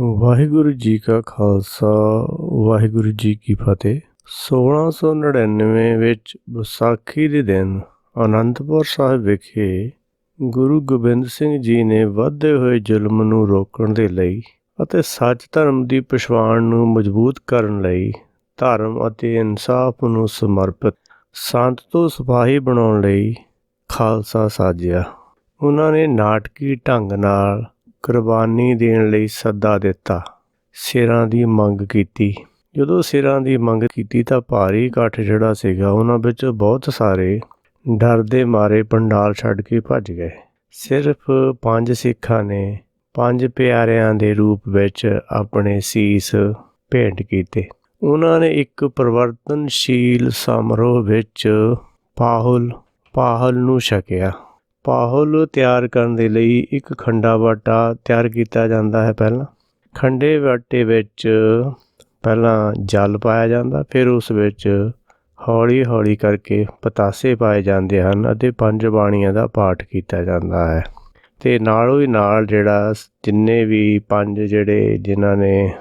ਵਾਹਿਗੁਰੂ ਜੀ ਕਾ ਖਾਲਸਾ, ਵਾਹਿਗੁਰੂ ਜੀ ਕੀ ਫਤਿਹ। 1699 ਵਿੱਚ ਵਿਸਾਖੀ ਦੇ ਦਿਨ ਅਨੰਦਪੁਰ ਸਾਹਿਬ ਵਿਖੇ ਗੁਰੂ ਗੋਬਿੰਦ ਸਿੰਘ ਜੀ ਨੇ ਵੱਧਦੇ ਹੋਏ ਜ਼ੁਲਮ ਨੂੰ ਰੋਕਣ ਦੇ ਲਈ ਅਤੇ ਸੱਚ ਧਰਮ ਦੀ ਪਛਾਣ ਨੂੰ ਮਜ਼ਬੂਤ ਕਰਨ ਲਈ ਧਰਮ ਅਤੇ ਇਨਸਾਫ ਨੂੰ ਸਮਰਪਿਤ ਸੰਤ ਤੋਂ ਸਿਪਾਹੀ ਬਣਾਉਣ ਲਈ ਖਾਲਸਾ ਸਾਜਿਆ। ਉਹਨਾਂ ਨੇ ਨਾਟਕੀ ਢੰਗ ਨਾਲ ਕੁਰਬਾਨੀ ਦੇਣ ਲਈ ਸੱਦਾ ਦਿੱਤਾ। ਸਿਰਾਂ ਦੀ ਮੰਗ ਕੀਤੀ। ਜਦੋਂ ਸਿਰਾਂ ਦੀ ਮੰਗ ਕੀਤੀ ਤਾਂ ਭਾਰੀ ਇਕੱਠ ਜਿਹੜਾ ਸੀਗਾ, ਉਹਨਾਂ ਵਿੱਚ ਬਹੁਤ ਸਾਰੇ ਡਰ ਦੇ ਮਾਰੇ ਪੰਡਾਲ ਛੱਡ ਕੇ ਭੱਜ ਗਏ। ਸਿਰਫ ਪੰਜ ਸਿੱਖਾਂ ਨੇ ਪੰਜ ਪਿਆਰਿਆਂ ਦੇ ਰੂਪ ਵਿੱਚ ਆਪਣੇ ਸੀਸ ਭੇਂਟ ਕੀਤੇ। ਉਹਨਾਂ ਨੇ ਇੱਕ ਪਰਿਵਰਤਨਸ਼ੀਲ ਸਮਾਰੋਹ ਵਿੱਚ ਪਾਹੁਲ, ਪਾਹਲ ਨੂੰ ਛਕਿਆ। ਪਾਹੁਲ ਤਿਆਰ ਕਰਨ ਦੇ ਲਈ ਇੱਕ ਖੰਡਾ ਬਾਟਾ ਤਿਆਰ ਕੀਤਾ ਜਾਂਦਾ ਹੈ ਪਹਿਲਾਂ। ਖੰਡੇ ਬਾਟੇ ਵਿੱਚ ਪਹਿਲਾਂ ਜਲ ਪਾਇਆ ਜਾਂਦਾ, ਫਿਰ ਉਸ ਵਿੱਚ ਹੌਲੀ ਹੌਲੀ ਕਰਕੇ ਪਤਾਸੇ ਪਾਏ ਜਾਂਦੇ ਹਨ ਅਤੇ ਪੰਜ ਬਾਣੀਆਂ ਦਾ ਪਾਠ ਕੀਤਾ ਜਾਂਦਾ ਹੈ। ਤੇ ਨਾਲੋਂ ਹੀ ਨਾਲ ਜਿਹੜਾ ਜਿੰਨੇ ਵੀ ਪੰਜ ਜਿਹੜੇ ਜਿਨ੍ਹਾਂ ਨੇ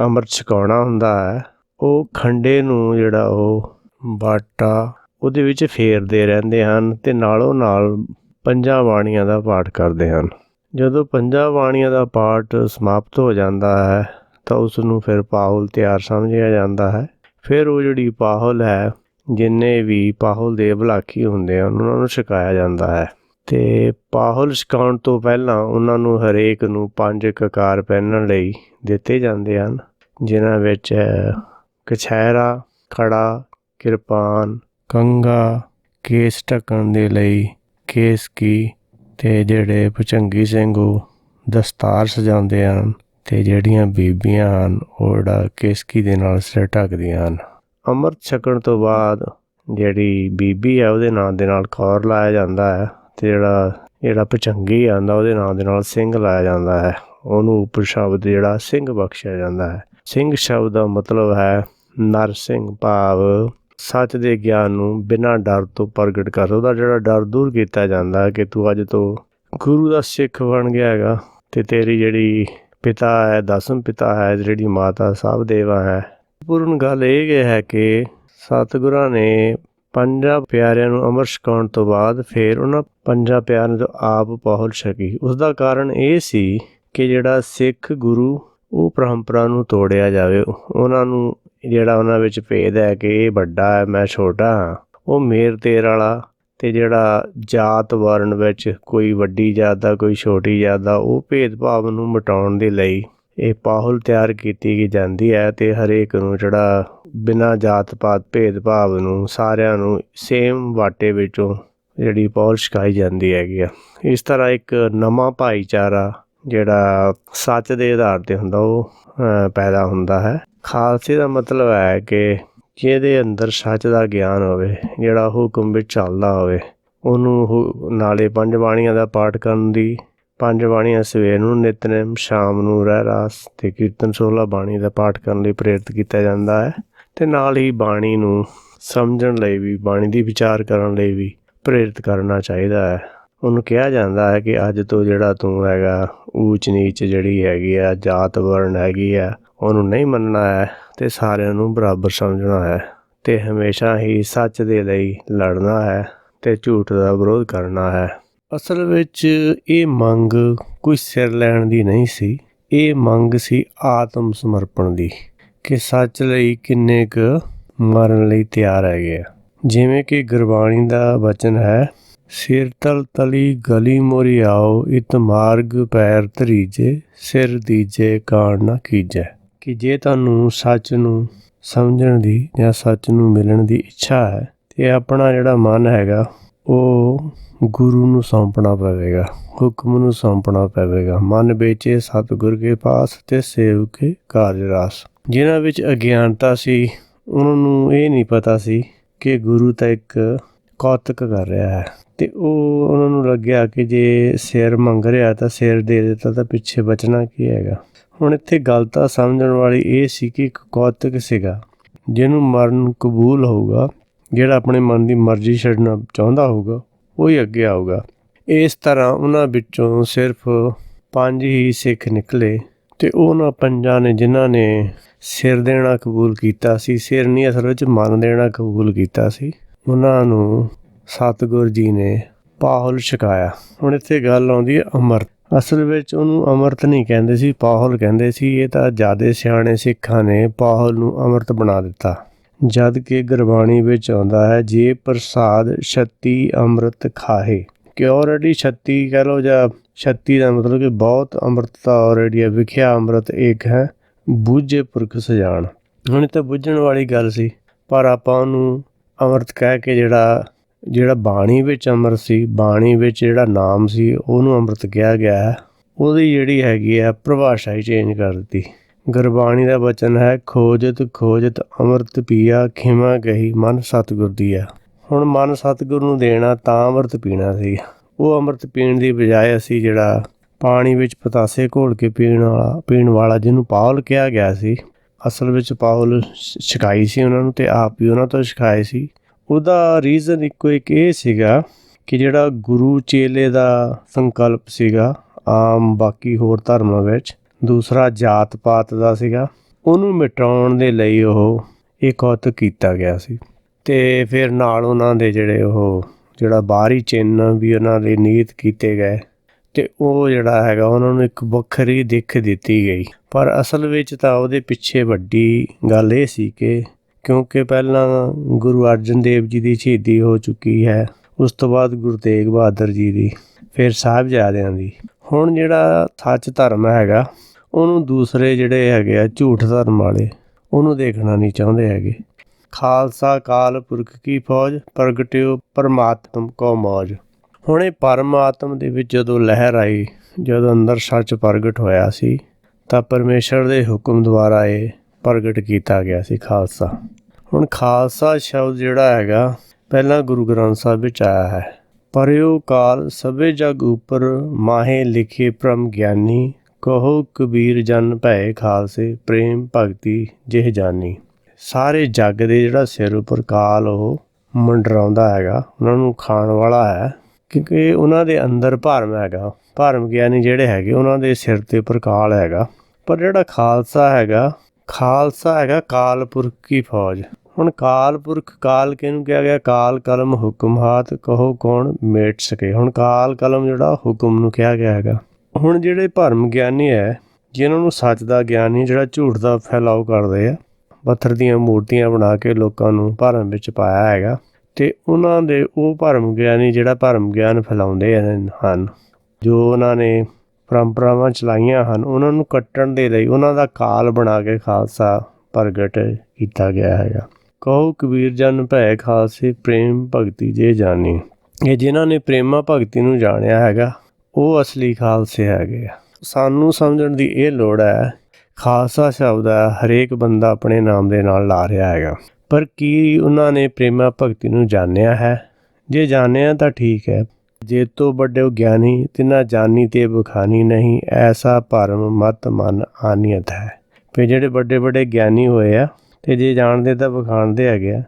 ਅੰਮ੍ਰਿਤ ਛਕਾਉਣਾ ਹੁੰਦਾ ਹੈ, ਉਹ ਖੰਡੇ ਨੂੰ ਜਿਹੜਾ ਉਹ ਬਾਟਾ ਉਹਦੇ ਵਿੱਚ ਫੇਰਦੇ ਰਹਿੰਦੇ ਹਨ ਤੇ ਨਾਲੋਂ ਨਾਲ ਪੰਜਾਂ ਬਾਣੀਆਂ ਦਾ ਪਾਠ ਕਰਦੇ ਹਨ। ਜਦੋਂ ਪੰਜਾਂ ਬਾਣੀਆਂ ਦਾ ਪਾਠ ਸਮਾਪਤ ਹੋ ਜਾਂਦਾ ਹੈ, ਤਾਂ ਉਸ ਨੂੰ ਫਿਰ ਪਾਹੁਲ ਤਿਆਰ ਸਮਝਿਆ ਜਾਂਦਾ ਹੈ। ਫਿਰ ਉਹ ਜਿਹੜੀ ਪਾਹੁਲ ਹੈ, ਜਿੰਨੇ ਵੀ ਪਾਹੁਲ ਦੇ ਬਲਾਕੀ ਹੁੰਦੇ ਹਨ, ਉਹਨਾਂ ਨੂੰ ਛਕਾਇਆ ਜਾਂਦਾ ਹੈ। ਤੇ ਪਾਹੁਲ ਛਕਾਉਣ ਤੋਂ ਪਹਿਲਾਂ ਉਹਨਾਂ ਨੂੰ ਹਰੇਕ ਨੂੰ ਪੰਜ ਕਕਾਰ ਪਹਿਨਣ ਲਈ ਦਿੱਤੇ ਜਾਂਦੇ ਹਨ, ਜਿਨ੍ਹਾਂ ਵਿੱਚ ਕਛਹਿਰਾ ਖੜਾ ਕਿਰਪਾਨ ਕੰਗਾ ਕੇਸ ਢੱਕਣ ਦੇ ਲਈ ਕੇਸ ਕੀ ਤੇ ਜਿਹੜੇ ਭਚੰਗੀ ਸਿੰਘ ਉਹ ਦਸਤਾਰ ਸਜਾਉਂਦੇ ਹਨ ਤੇ ਜਿਹੜੀਆਂ ਬੀਬੀਆਂ ਹਨ, ਉਹ ਜਿਹੜਾ ਕੇਸਕੀ ਦੇ ਨਾਲ ਸਿਰ ਢੱਕਦੀਆਂ ਹਨ। ਅੰਮ੍ਰਿਤ ਛਕਣ ਤੋਂ ਬਾਅਦ ਜਿਹੜੀ ਬੀਬੀ ਹੈ ਉਹਦੇ ਨਾਂ ਦੇ ਨਾਲ ਕੌਰ ਲਾਇਆ ਜਾਂਦਾ ਹੈ ਤੇ ਜਿਹੜਾ ਜਿਹੜਾ ਭਚੰਗੀ ਆਂਦਾ ਉਹਦੇ ਨਾਂ ਦੇ ਨਾਲ ਸਿੰਘ ਲਾਇਆ ਜਾਂਦਾ ਹੈ। ਉਹਨੂੰ ਉੱਪਰ ਸ਼ਬਦ ਜਿਹੜਾ ਸਿੰਘ ਬਖਸ਼ਿਆ ਜਾਂਦਾ ਹੈ। ਸਿੰਘ ਸ਼ਬਦ ਦਾ ਮਤਲਬ ਹੈ ਨਰ ਸਿੰਘ ਭਾਵ ਸੱਚ ਦੇ ਗਿਆਨ ਨੂੰ ਬਿਨਾਂ ਡਰ ਤੋਂ ਪ੍ਰਗਟ ਕਰ ਉਹਦਾ ਜਿਹੜਾ ਡਰ ਦੂਰ ਕੀਤਾ ਜਾਂਦਾ ਕਿ ਤੂੰ ਅੱਜ ਤੋਂ ਗੁਰੂ ਦਾ ਸਿੱਖ ਬਣ ਗਿਆ ਹੈਗਾ ਤੇ ਤੇਰੀ ਜਿਹੜੀ ਪਿਤਾ ਹੈ, ਦਸਮ ਪਿਤਾ ਹੈ, ਜਿਹੜੀ ਮਾਤਾ ਸਾਹਿਬ ਦੇਵਾ ਹੈ। ਪੂਰਨ ਗੱਲ ਇਹ ਹੈ ਕਿ ਸਤਿਗੁਰਾਂ ਨੇ ਪੰਜਾਂ ਪਿਆਰਿਆਂ ਨੂੰ ਅਮਰ ਛਕਾਉਣ ਤੋਂ ਬਾਅਦ ਫਿਰ ਉਹਨਾਂ ਪੰਜਾਂ ਪਿਆਰਿਆਂ ਤੋਂ ਆਪ ਪਹੁੰਚ ਸਕੀ। ਉਸ ਦਾ ਕਾਰਨ ਇਹ ਸੀ ਕਿ ਜਿਹੜਾ ਸਿੱਖ ਗੁਰੂ, ਉਹ ਪਰੰਪਰਾ ਨੂੰ ਤੋੜਿਆ ਜਾਵੇ। ਉਹਨਾਂ ਨੂੰ ਜਿਹੜਾ ਉਹਨਾਂ ਵਿੱਚ ਭੇਦ ਹੈ ਕਿ ਇਹ ਵੱਡਾ ਹੈ, ਮੈਂ ਛੋਟਾ ਹਾਂ। ਉਹ ਮੇਰ ਤੇਰ ਵਾਲਾ ਤੇ ਜਿਹੜਾ ਜਾਤ ਵਰਨ ਵਿੱਚ ਕੋਈ ਵੱਡੀ ਜਾਤ ਦਾ ਕੋਈ ਛੋਟੀ ਜਾਤ ਦਾ ਉਹ ਭੇਦਭਾਵ ਨੂੰ ਮਿਟਾਉਣ ਦੇ ਲਈ ਇਹ ਪਾਹੁਲ ਤਿਆਰ ਕੀਤੀ ਜਾਂਦੀ ਹੈ ਤੇ ਹਰੇਕ ਨੂੰ ਜਿਹੜਾ ਬਿਨਾਂ ਜਾਤ ਪਾਤ ਭੇਦਭਾਵ ਨੂੰ ਸਾਰਿਆਂ ਨੂੰ ਸੇਮ ਵਾਟੇ ਵਿੱਚੋਂ ਜਿਹੜੀ ਪਾਹੁਲ ਛਕਾਈ ਜਾਂਦੀ ਹੈਗੀ ਆ। ਇਸ ਤਰ੍ਹਾਂ ਇੱਕ ਨਵਾਂ ਭਾਈਚਾਰਾ ਜਿਹੜਾ ਸੱਚ ਦੇ ਆਧਾਰ ਤੇ ਹੁੰਦਾ, ਉਹ ਪੈਦਾ ਹੁੰਦਾ ਹੈ। ਖਾਲਸੇ ਦਾ ਮਤਲਬ ਹੈ ਕਿ ਜਿਹਦੇ ਅੰਦਰ ਸੱਚ ਦਾ ਗਿਆਨ ਹੋਵੇ, ਜਿਹੜਾ ਹੁਕਮ ਵਿੱਚ ਚੱਲਦਾ ਹੋਵੇ, ਉਹਨੂੰ ਨਾਲੇ ਪੰਜ ਬਾਣੀਆਂ ਦਾ ਪਾਠ ਕਰਨ ਦੀ, ਪੰਜ ਬਾਣੀਆਂ ਸਵੇਰ ਨੂੰ ਨਿਤਨੇਮ ਸ਼ਾਮ ਨੂੰ, ਰਹਿ ਰਾਸ ਤੇ ਕੀਰਤਨ 16 ਬਾਣੀ ਦਾ ਪਾਠ ਕਰਨ ਲਈ ਪ੍ਰੇਰਿਤ ਕੀਤਾ ਜਾਂਦਾ ਹੈ। ਤੇ ਨਾਲ ਹੀ ਬਾਣੀ ਨੂੰ ਸਮਝਣ ਲਈ ਵੀ, ਬਾਣੀ ਦੀ ਵਿਚਾਰ ਕਰਨ ਲਈ ਵੀ ਪ੍ਰੇਰਿਤ ਕਰਨਾ ਚਾਹੀਦਾ ਹੈ। ਉਹਨੂੰ ਕਿਹਾ ਜਾਂਦਾ ਹੈ ਕਿ ਅੱਜ ਤੋਂ ਜਿਹੜਾ ਤੂੰ ਹੈਗਾ ਊਚ ਨੀਚ ਜਿਹੜੀ ਹੈਗੀ ਆ ਜਾਤ ਵਰਨ ਹੈਗੀ ਆ ਉਹਨੂੰ ਨਹੀਂ ਮੰਨਣਾ ਹੈ ਤੇ ਸਾਰਿਆਂ ਨੂੰ ਬਰਾਬਰ ਸਮਝਣਾ ਹੈ ਤੇ ਹਮੇਸ਼ਾ ਹੀ ਸੱਚ ਦੇ ਲਈ ਲੜਨਾ ਹੈ ਤੇ ਝੂਠ ਦਾ ਵਿਰੋਧ ਕਰਨਾ ਹੈ। ਅਸਲ ਵਿੱਚ ਇਹ ਮੰਗ ਕੋਈ ਸਿਰ ਲੈਣ ਦੀ ਨਹੀਂ ਸੀ। ਇਹ ਮੰਗ ਸੀ ਆਤਮ ਸਮਰਪਣ ਦੀ ਕਿ ਸੱਚ ਲਈ ਕਿੰਨੇ ਕੁ ਮਰਨ ਲਈ ਤਿਆਰ ਹੈਗੇ ਆ। ਜਿਵੇਂ ਕਿ ਗੁਰਬਾਣੀ ਦਾ ਵਚਨ ਹੈ, ਸਿਰ ਤਲ ਤਲੀ ਗਲੀ ਮੋਰੀ ਆਓ, ਇਤ ਮਾਰਗ ਪੈਰ ਧਰੀਜੇ, ਸਿਰ ਦੀਜੇ ਕਾਣ ਨਾ ਕੀਜੈ। ਕਿ ਜੇ ਤੁਹਾਨੂੰ ਸੱਚ ਨੂੰ ਸਮਝਣ ਦੀ ਜਾਂ ਸੱਚ ਨੂੰ ਮਿਲਣ ਦੀ ਇੱਛਾ ਹੈ, ਤੇ ਆਪਣਾ ਜਿਹੜਾ ਮਨ ਹੈਗਾ, ਉਹ ਗੁਰੂ ਨੂੰ ਸੌਂਪਣਾ ਪਵੇਗਾ, ਹੁਕਮ ਨੂੰ ਸੌਂਪਣਾ ਪਵੇਗਾ। ਮਨ ਵੇਚੇ ਸਤਿਗੁਰ ਕੇ ਪਾਸ ਤੇ ਸੇਵ ਕੇ ਕਾਰਜ ਰਾਸ। ਜਿਨ੍ਹਾਂ ਵਿੱਚ ਅਗਿਆਨਤਾ ਸੀ, ਉਹਨਾਂ ਨੂੰ ਇਹ ਨਹੀਂ ਪਤਾ ਸੀ ਕਿ ਗੁਰੂ ਤਾਂ ਇੱਕ ਕੌਤਕ ਕਰ ਰਿਹਾ ਹੈ। ਤੇ ਉਹ ਉਹਨਾਂ ਨੂੰ ਲੱਗਿਆ ਕਿ ਜੇ ਸਿਰ ਮੰਗ ਰਿਹਾ ਤਾਂ ਸਿਰ ਦੇ ਦਿੱਤਾ ਤਾਂ ਪਿੱਛੇ ਬਚਣਾ ਕੀ ਹੈਗਾ? ਹੁਣ ਇੱਥੇ ਗੱਲ ਤਾਂ ਸਮਝਣ ਵਾਲੀ ਇਹ ਸੀ ਕਿ ਇੱਕ ਕੌਤਕ ਸੀਗਾ, ਜਿਹਨੂੰ ਮਰਨ ਕਬੂਲ ਹੋਊਗਾ, ਜਿਹੜਾ ਆਪਣੇ ਮਨ ਦੀ ਮਰਜ਼ੀ ਛੱਡਣਾ ਚਾਹੁੰਦਾ ਹੋਊਗਾ, ਉਹ ਹੀ ਅੱਗੇ ਆਊਗਾ। ਇਸ ਤਰ੍ਹਾਂ ਉਹਨਾਂ ਵਿੱਚੋਂ ਸਿਰਫ ਪੰਜ ਹੀ ਸਿੱਖ ਨਿਕਲੇ ਤੇ ਉਹਨਾਂ ਪੰਜਾਂ ਨੇ ਜਿਨ੍ਹਾਂ ਨੇ ਸਿਰ ਦੇਣਾ ਕਬੂਲ ਕੀਤਾ ਸੀ, ਸਿਰ ਨਹੀਂ, ਅਸਲ ਵਿੱਚ ਮਨ ਦੇਣਾ ਕਬੂਲ ਕੀਤਾ ਸੀ, ਉਹਨਾਂ ਨੂੰ ਸਤਿਗੁਰ ਜੀ ਨੇ ਪਾਹੁਲ ਛਕਾਇਆ। ਹੁਣ ਇੱਥੇ ਗੱਲ ਆਉਂਦੀ ਹੈ ਅਮਰਤ ਅਸਲ ਵਿੱਚ ਉਹਨੂੰ ਅਮਰਤ ਨਹੀਂ ਕਹਿੰਦੇ ਸੀ, ਪਾਹਲ ਕਹਿੰਦੇ ਸੀ, ਇਹ ਤਾਂ ਜਿਆਦੇ ਸਿਆਣੇ ਸਿੱਖਾਂ ਨੇ ਪਾਹਲ ਨੂੰ ਅਮਰਤ ਬਣਾ ਦਿੱਤਾ। ਜਦ ਕਿ ਗੁਰਬਾਣੀ ਵਿੱਚ ਆਉਂਦਾ ਹੈ, ਜੇ ਪ੍ਰਸਾਦ ਛੱਤੀ ਅੰਮ੍ਰਿਤ ਖਾਹੇ। ਕਿ ਆਲਰੇਡੀ ਛੱਤੀ ਕਹ ਲੋ ਜਾਂ ਛੱਤੀ ਦਾ ਮਤਲਬ ਕਿ ਬਹੁਤ ਅੰਮ੍ਰਿਤ ਤਾਂ ਆਲਰੇਡੀ ਹੈ, ਵਿਖਿਆ ਅੰਮ੍ਰਿਤ ਇੱਕ ਹੈ, ਬੂਝੇ ਪੁਰਖ ਸਜਾਣ। ਹੁਣ ਤਾਂ ਬੁੱਝਣ ਵਾਲੀ ਗੱਲ ਸੀ, ਪਰ ਆਪਾਂ ਉਹਨੂੰ ਅੰਮ੍ਰਿਤ ਕਹਿ ਕੇ ਜਿਹੜਾ ਜਿਹੜਾ ਬਾਣੀ ਵਿੱਚ ਅੰਮ੍ਰਿਤ ਸੀ, ਬਾਣੀ ਵਿੱਚ ਜਿਹੜਾ ਨਾਮ ਸੀ, ਉਹਨੂੰ ਅੰਮ੍ਰਿਤ ਕਿਹਾ ਗਿਆ ਹੈ। ਉਹਦੀ ਜਿਹੜੀ ਹੈਗੀ ਆ ਪਰਿਭਾਸ਼ਾ ਹੀ ਚੇਂਜ ਕਰ ਦਿੱਤੀ। ਗੁਰਬਾਣੀ ਦਾ ਬਚਨ ਹੈ, ਖੋਜਤ ਖੋਜਤ, ਅੰਮ੍ਰਿਤ ਪੀਆ, ਖਿਮਾ ਗਈ ਮਨ ਸਤਿਗੁਰ ਦੀ ਆ ਹੁਣ ਮਨ ਸਤਿਗੁਰ ਨੂੰ ਦੇਣਾ ਤਾਂ ਅੰਮ੍ਰਿਤ ਪੀਣਾ ਸੀ। ਉਹ ਅੰਮ੍ਰਿਤ ਪੀਣ ਦੀ ਬਜਾਏ ਅਸੀਂ ਜਿਹੜਾ ਪਾਣੀ ਵਿੱਚ ਪਤਾਸੇ ਘੋਲ ਕੇ ਪੀਣ ਵਾਲਾ ਪੀਣ ਵਾਲਾ ਜਿਹਨੂੰ ਪਾਉਲ ਕਿਹਾ ਗਿਆ ਸੀ, ਅਸਲ ਵਿੱਚ ਪਾਉਲ ਛਕਾਈ ਸੀ ਉਹਨਾਂ ਨੂੰ ਤੇ ਆਪ ਵੀ ਉਹਨਾਂ ਤੋਂ ਛਕਾਏ ਸੀ। ਉਹਦਾ ਰੀਜ਼ਨ ਇੱਕੋ ਇੱਕ ਇਹ ਸੀਗਾ ਕਿ ਜਿਹੜਾ ਗੁਰੂ ਚੇਲੇ ਦਾ ਸੰਕਲਪ ਸੀਗਾ, ਆਮ ਬਾਕੀ ਹੋਰ ਧਰਮਾਂ ਵਿੱਚ, ਦੂਸਰਾ ਜਾਤ ਪਾਤ ਦਾ ਸੀਗਾ, ਉਹਨੂੰ ਮਿਟਾਉਣ ਦੇ ਲਈ ਉਹ ਇਹ ਕੌਤਕ ਕੀਤਾ ਗਿਆ ਸੀ। ਤੇ ਫਿਰ ਨਾਲ ਉਹਨਾਂ ਦੇ ਜਿਹੜੇ ਉਹ, ਜਿਹੜਾ ਬਾਹਰੀ ਚਿੰਨ੍ਹ ਵੀ ਉਹਨਾਂ ਦੇ ਨੀਤ ਕੀਤੇ ਗਏ, ਤੇ ਉਹ ਜਿਹੜਾ ਹੈਗਾ ਉਹਨਾਂ ਨੂੰ ਇੱਕ ਵੱਖਰੀ ਦਿੱਖ ਦਿੱਤੀ ਗਈ। ਪਰ ਅਸਲ ਵਿੱਚ ਤਾਂ ਉਹਦੇ ਪਿੱਛੇ ਵੱਡੀ ਗੱਲ ਇਹ ਸੀ ਕਿ ਕਿਉਂਕਿ ਪਹਿਲਾਂ ਗੁਰੂ ਅਰਜਨ ਦੇਵ ਜੀ ਦੀ ਸ਼ਹੀਦੀ ਹੋ ਚੁੱਕੀ ਹੈ, ਉਸ ਤੋਂ ਬਾਅਦ ਗੁਰੂ ਤੇਗ ਬਹਾਦਰ ਜੀ ਦੀ, ਫਿਰ ਸਾਹਿਬਜ਼ਾਦਿਆਂ ਦੀ। ਹੁਣ ਜਿਹੜਾ ਸੱਚ ਧਰਮ ਹੈਗਾ, ਉਹਨੂੰ ਦੂਸਰੇ ਜਿਹੜੇ ਹੈਗੇ ਆ ਝੂਠ ਧਰਮ ਵਾਲੇ, ਉਹਨੂੰ ਦੇਖਣਾ ਨਹੀਂ ਚਾਹੁੰਦੇ ਹੈਗੇ। ਖਾਲਸਾ ਕਾਲ ਪੁਰਖ ਕੀ ਫੌਜ, ਪ੍ਰਗਟਿਓ ਪਰਮਾਤਮ ਕੋ ਮੌਜ। ਹੁਣ ਇਹ ਪਰਮਾਤਮ ਦੇ ਵਿੱਚ ਜਦੋਂ ਲਹਿਰ ਆਈ, ਜਦੋਂ ਅੰਦਰ ਸੱਚ ਪ੍ਰਗਟ ਹੋਇਆ ਸੀ, ਤਾਂ ਪਰਮੇਸ਼ਰ ਦੇ ਹੁਕਮ ਦੁਆਰਾ ਇਹ ਪ੍ਰਗਟ ਕੀਤਾ ਗਿਆ ਸੀ ਖਾਲਸਾ। ਹੁਣ ਖਾਲਸਾ ਸ਼ਬਦ ਜਿਹੜਾ ਹੈਗਾ, ਪਹਿਲਾਂ ਗੁਰੂ ਗ੍ਰੰਥ ਸਾਹਿਬ ਵਿੱਚ ਆਇਆ ਹੈ। ਪਰਿਓ ਕਾਲ ਸਭੇ ਜਗ ਉਪਰ ਮਾਹੇ ਲਿਖੇ ਪ੍ਰਮ ਗਿਆਨੀ, ਕਹੋ ਕਬੀਰ ਜਨ ਭੈ ਖਾਲਸੇ, ਪ੍ਰੇਮ ਭਗਤੀ ਜਿਹ ਜਾਨੀ। ਸਾਰੇ ਜੱਗ ਦੇ ਜਿਹੜਾ ਸਿਰ ਉੱਪਰ ਕਾਲ ਉਹ ਮੰਡਰਾਉਂਦਾ ਹੈਗਾ, ਉਹਨਾਂ ਨੂੰ ਖਾਣ ਵਾਲਾ ਹੈ, ਕਿਉਂਕਿ ਉਹਨਾਂ ਦੇ ਅੰਦਰ ਭਰਮ ਹੈਗਾ। ਭਰਮ ਗਿਆਨੀ ਜਿਹੜੇ ਹੈਗੇ, ਉਹਨਾਂ ਦੇ ਸਿਰ ਤੇ ਉੱਪਰ ਕਾਲ ਹੈਗਾ। ਪਰ ਜਿਹੜਾ ਖਾਲਸਾ ਹੈਗਾ ਖਾਲਸਾ ਹੈਗਾ ਕਾਲਪੁਰਖ ਕੀ ਫੌਜ। ਹੁਣ ਕਾਲਪੁਰਖ ਕਾਲ ਕਿਹਨੂੰ ਕਿਹਾ ਗਿਆ? ਕਾਲ ਕਲਮ ਹੁਕਮ ਹਾਤ ਕਹੋ ਕੌਣ ਮੇਟ ਸਕੇ। ਹੁਣ ਕਾਲ ਕਲਮ ਜਿਹੜਾ ਹੁਕਮ ਨੂੰ ਕਿਹਾ ਗਿਆ ਹੈਗਾ। ਹੁਣ ਜਿਹੜੇ ਭਰਮ ਗਿਆਨੀ ਹੈ, ਜਿਨ੍ਹਾਂ ਨੂੰ ਸੱਚ ਦਾ ਗਿਆਨ ਨਹੀਂ, ਜਿਹੜਾ ਝੂਠ ਦਾ ਫੈਲਾਓ ਕਰਦੇ ਆ, ਪੱਥਰ ਦੀਆਂ ਮੂਰਤੀਆਂ ਬਣਾ ਕੇ ਲੋਕਾਂ ਨੂੰ ਭਰਮ ਵਿੱਚ ਪਾਇਆ ਹੈਗਾ, ਤੇ ਉਹਨਾਂ ਦੇ ਉਹ ਭਰਮ ਗਿਆਨੀ ਜਿਹੜਾ ਭਰਮ ਗਿਆਨ ਫੈਲਾਉਂਦੇ ਹਨ, ਜੋ ਉਹਨਾਂ ਨੇ ਪਰੰਪਰਾਵਾਂ ਚਲਾਈਆਂ ਹਨ, ਉਹਨਾਂ ਨੂੰ ਕੱਟਣ ਦੇ ਲਈ ਉਹਨਾਂ ਦਾ ਕਾਲ ਬਣਾ ਕੇ ਖਾਲਸਾ ਪ੍ਰਗਟ ਕੀਤਾ ਗਿਆ ਹੈਗਾ। ਕਹੋ, ਕਬੀਰ ਜਨ ਭੈ ਖਾਲਸੇ, ਪ੍ਰੇਮ ਭਗਤੀ ਜੇ ਜਾਣੀ। ਇਹ ਜਿਨ੍ਹਾਂ ਨੇ ਪ੍ਰੇਮਾ ਭਗਤੀ ਨੂੰ ਜਾਣਿਆ ਹੈਗਾ, ਉਹ ਅਸਲੀ ਖਾਲਸੇ ਹੈਗੇ ਆ। ਸਾਨੂੰ ਸਮਝਣ ਦੀ ਇਹ ਲੋੜ ਹੈ, ਖਾਲਸਾ ਸ਼ਬਦ ਹੈ, ਹਰੇਕ ਬੰਦਾ ਆਪਣੇ ਨਾਮ ਦੇ ਨਾਲ ਲਾ ਰਿਹਾ ਹੈਗਾ। ਪਰ ਕੀ ਉਹਨਾਂ ਨੇ ਪ੍ਰੇਮਾ ਭਗਤੀ ਨੂੰ ਜਾਣਿਆ ਹੈ? ਜੇ ਜਾਣਿਆ ਤਾਂ ਠੀਕ ਹੈ ਜੇ ਤੋ ਵੱਡੇ ਗਿਆਨੀ, ਤਿਨਾ ਜਾਨੀ ਤੇ ਬਖਾਨੀ ਨਹੀਂ, ਐਸਾ ਭਰਮ ਮਤ ਮਨ ਆਨੀਅਤ ਹੈ। ਵੀ ਜਿਹੜੇ ਵੱਡੇ ਵੱਡੇ ਗਿਆਨੀ ਹੋਏ ਆ, ਤੇ ਜੇ ਜਾਣਦੇ ਤਾਂ ਬਖਾਣਦੇ ਹੈਗੇ ਆ।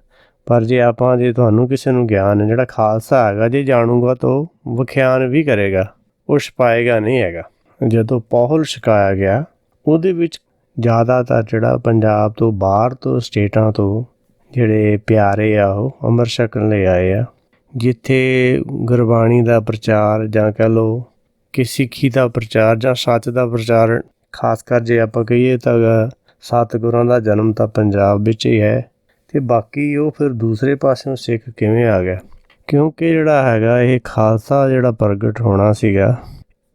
ਪਰ ਜੇ ਆਪਾਂ, ਜੇ ਤੁਹਾਨੂੰ ਕਿਸੇ ਨੂੰ ਗਿਆਨ ਹੈ, ਜਿਹੜਾ ਖਾਲਸਾ ਹੈਗਾ, ਜੇ ਜਾਣੂਗਾ ਤਾਂ ਵਿਖਿਆਨ ਵੀ ਕਰੇਗਾ ਉਹ ਛਪਾਏਗਾ ਨਹੀਂ ਹੈਗਾ। ਜਦੋਂ ਪਹੁਲ ਛਕਾਇਆ ਗਿਆ, ਉਹਦੇ ਵਿੱਚ ਜ਼ਿਆਦਾਤਰ ਜਿਹੜਾ ਪੰਜਾਬ ਤੋਂ ਬਾਹਰ ਤੋਂ, ਸਟੇਟਾਂ ਤੋਂ ਜਿਹੜੇ ਪਿਆਰੇ ਆ ਉਹ ਅਮਰ ਛਕਣ ਲਈ ਆਏ ਆ। ਜਿੱਥੇ ਗੁਰਬਾਣੀ ਦਾ ਪ੍ਰਚਾਰ ਜਾਂ ਕਹ ਲੋ ਕਿ ਸਿੱਖੀ ਦਾ ਪ੍ਰਚਾਰ ਜਾਂ ਸੱਚ ਦਾ ਪ੍ਰਚਾਰ, ਖਾਸ ਕਰ ਜੇ ਆਪਾਂ ਕਹੀਏ ਤਾਂ ਸਤਿਗੁਰਾਂ ਦਾ ਜਨਮ ਤਾਂ ਪੰਜਾਬ ਵਿੱਚ ਹੀ ਹੈ ਤੇ ਬਾਕੀ ਉਹ ਫਿਰ ਦੂਸਰੇ ਪਾਸਿਓਂ ਸਿੱਖ ਕਿਵੇਂ ਆ ਗਿਆ? ਕਿਉਂਕਿ ਜਿਹੜਾ ਹੈਗਾ ਇਹ ਖਾਲਸਾ ਜਿਹੜਾ ਪ੍ਰਗਟ ਹੋਣਾ ਸੀਗਾ,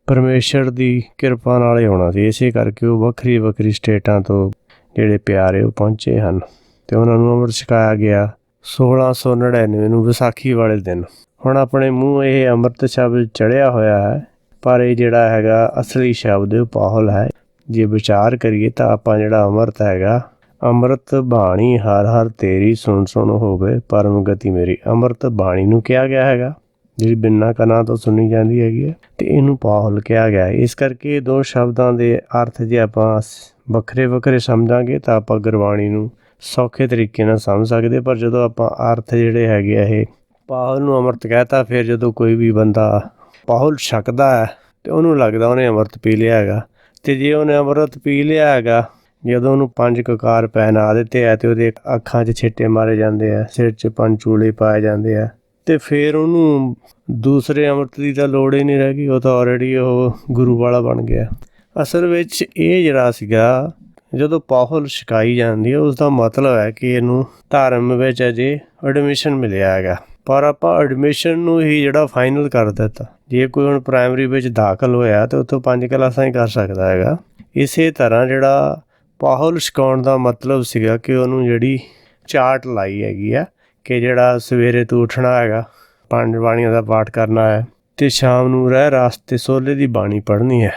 ਪਰਮੇਸ਼ਰ ਦੀ ਕਿਰਪਾ ਨਾਲ ਹੀ ਹੋਣਾ ਸੀ। ਇਸੇ ਕਰਕੇ ਉਹ ਵੱਖਰੀ ਵੱਖਰੀ ਸਟੇਟਾਂ ਤੋਂ ਜਿਹੜੇ ਪਿਆਰੇ ਉਹ ਪਹੁੰਚੇ ਹਨ ਤੇ ਉਹਨਾਂ ਨੂੰ ਅੰਮ੍ਰਿਤ ਛਕਾਇਆ ਗਿਆ। 1699 ਨੂੰ ਵਿਸਾਖੀ ਵਾਲੇ ਦਿਨ। ਹੁਣ ਆਪਣੇ ਮੂੰਹ ਇਹ ਅੰਮ੍ਰਿਤ ਸ਼ਬਦ ਚੜਿਆ ਹੋਇਆ ਹੈ, ਪਰ ਇਹ ਜਿਹੜਾ ਹੈਗਾ ਅਸਲੀ ਸ਼ਬਦ ਉਹ ਪਾਹਲ ਹੈ। ਜੇ ਵਿਚਾਰ ਕਰੀਏ ਤਾਂ ਆਪਾਂ ਜਿਹੜਾ ਅੰਮ੍ਰਿਤ ਹੈਗਾ, ਅੰਮ੍ਰਿਤ ਬਾਣੀ ਹਰ ਹਰ ਤੇਰੀ ਸੁਣ ਸੁਣ ਹੋਵੇ, ਪਰਮ ਗਤੀ ਮੇਰੀ। ਅੰਮ੍ਰਿਤ ਬਾਣੀ ਨੂੰ ਕਿਹਾ ਗਿਆ ਹੈਗਾ, ਜਿਹੜੀ ਬਿਨਾਂ ਕਨਾ ਤੋਂ ਸੁਣੀ ਜਾਂਦੀ ਹੈਗੀ ਹੈ, ਤੇ ਇਹਨੂੰ ਪਾਹਲ ਕਿਹਾ ਗਿਆ ਇਸ ਕਰਕੇ ਇਹ ਦੋ ਸ਼ਬਦਾਂ ਦੇ ਅਰਥ ਜੇ ਆਪਾਂ ਵੱਖਰੇ ਵੱਖਰੇ ਸਮਝਾਂਗੇ ਤਾਂ ਆਪਾਂ ਗੁਰਬਾਣੀ ਨੂੰ ਸੌਖੇ ਤਰੀਕੇ ਨਾਲ ਸਮਝ ਸਕਦੇ, ਪਰ ਜਦੋਂ ਆਪਾਂ ਅਰਥ ਜਿਹੜੇ ਹੈਗੇ ਆ ਇਹ, ਪਾਹੁਲ ਨੂੰ ਅੰਮ੍ਰਿਤ ਕਹਤਾ, ਫਿਰ ਜਦੋਂ ਕੋਈ ਵੀ ਬੰਦਾ ਪਾਹੁਲ ਛਕਦਾ ਹੈ, ਤੇ ਉਹਨੂੰ ਲੱਗਦਾ ਉਹਨੇ ਅੰਮ੍ਰਿਤ ਪੀ ਲਿਆ ਹੈਗਾ। ਤੇ ਜੇ ਉਹਨੇ ਅੰਮ੍ਰਿਤ ਪੀ ਲਿਆ ਹੈਗਾ, ਜਦੋਂ ਉਹਨੂੰ ਪੰਜ ਕਕਾਰ ਪਹਿਨਾ ਦਿੱਤੇ ਆ, ਤੇ ਉਹਦੇ ਅੱਖਾਂ 'ਚ ਛਿੱਟੇ ਮਾਰੇ ਜਾਂਦੇ ਆ, ਸਿਰ 'ਚ ਪੰਜ ਚੂਲੇ ਪਾਏ ਜਾਂਦੇ ਆ, ਤੇ ਫਿਰ ਉਹਨੂੰ ਦੂਸਰੇ ਅੰਮ੍ਰਿਤ ਦੀ ਤਾਂ ਲੋੜ ਹੀ ਨਹੀਂ ਰਹਿ ਗਈ, ਉਹ ਤਾਂ ਆਲਰੇਡੀ ਉਹ ਗੁਰੂ ਵਾਲਾ ਬਣ ਗਿਆ। ਅਸਲ ਵਿੱਚ ਇਹ ਜਿਹੜਾ ਸੀਗਾ ਜਦੋਂ ਪਾਹੁਲ ਛਕਾਈ ਜਾਂਦੀ ਹੈ ਉਸ ਦਾ ਮਤਲਬ ਹੈ ਕਿ ਇਹਨੂੰ ਧਰਮ ਵਿੱਚ ਅਜੇ ਐਡਮਿਸ਼ਨ ਮਿਲਿਆ ਹੈਗਾ। ਪਰ ਆਪਾਂ ਐਡਮਿਸ਼ਨ ਨੂੰ ਹੀ ਜਿਹੜਾ ਫਾਈਨਲ ਕਰ ਦਿੱਤਾ। ਜੇ ਕੋਈ ਹੁਣ ਪ੍ਰਾਇਮਰੀ ਵਿੱਚ ਦਾਖਲ ਹੋਇਆ, ਤੇ ਉੱਥੋਂ ਪੰਜ ਕਲਾਸਾਂ ਹੀ ਕਰ ਸਕਦਾ ਹੈਗਾ। ਇਸੇ ਤਰ੍ਹਾਂ ਜਿਹੜਾ ਪਾਹੁਲ ਛਕਾਉਣ ਦਾ ਮਤਲਬ ਸੀਗਾ ਕਿ ਉਹਨੂੰ ਜਿਹੜੀ ਚਾਰਟ ਲਾਈ ਹੈਗੀ ਆ, ਕਿ ਜਿਹੜਾ ਸਵੇਰੇ ਤੋਂ ਉੱਠਣਾ ਹੈਗਾ, ਪੰਜ ਬਾਣੀਆਂ ਦਾ ਪਾਠ ਕਰਨਾ ਹੈ, ਤੇ ਸ਼ਾਮ ਨੂੰ ਰਹਿ ਰਾਸਤੇ ਸੋਲੇ ਦੀ ਬਾਣੀ ਪੜ੍ਹਨੀ ਹੈ।